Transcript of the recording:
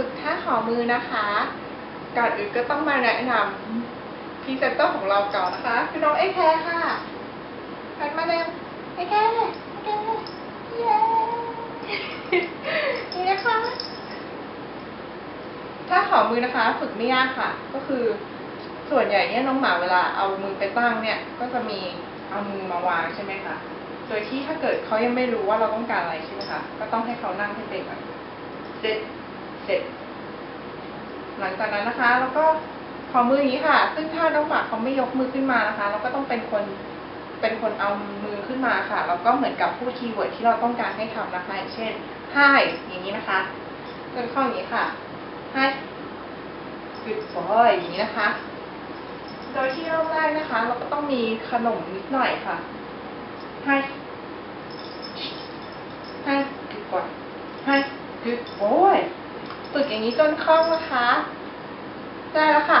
ึกท่าขอมือนะคะ ก่อนอื่นก็ต้องมาแนะนำพรีเซนเตอร์ของเราก่อนนะคะ คือน้องเอแคร์ค่ะหันมาเร็วเอแคร์เอแคร์เย้นี่นะคะถ้าขอมือนะคะ ฝึกไม่ยากค่ะ ก็คือ ส่วนใหญ่เนี่ยน้องหมาเวลาเอามือไปตั้งเนี่ย ก็จะมีเอามือมาวางใช่ไหมคะโดยที่ถ้าเกิดเขายังไม่รู้ว่าเราต้องการอะไรใช่ไหมคะ ก็ต้องให้เขานั่งให้เป็นก่อนเสร็จ เสร็จหลังจากนั้นนะคะ แล้วก็ขอมืออย่างนี้ค่ะ ซึ่งถ้าน้องหมาเขาไม่ยกมือขึ้นมานะคะ เราก็ต้องเป็นคนเป็นคนเอามือขึ้นมาค่ะ แล้วก็เหมือนกับพูดคีย์เวิร์ดที่เราต้องการให้ทำนะคะอย่างเช่น hi อย่างนี้นะคะเป็นข้ออย่างนี้ค่ะ hi good boy อย่างนี้นะคะ โดยที่เริ่มแรกนะคะ เราก็ต้องมีขนมนิดหน่อยค่ะ hi hi good boy hi good boy ฝึกอย่างนี้จนคล่องนะคะ ได้แล้วค่ะ